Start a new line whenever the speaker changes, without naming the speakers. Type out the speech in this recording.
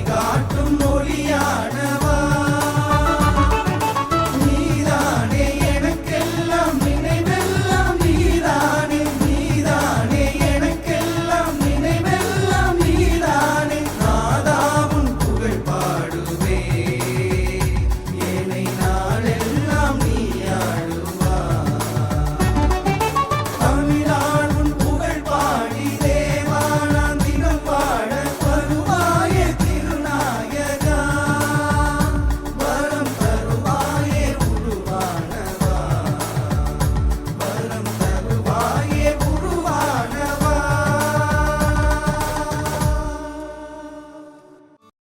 வழிகாட்டும் மொழியா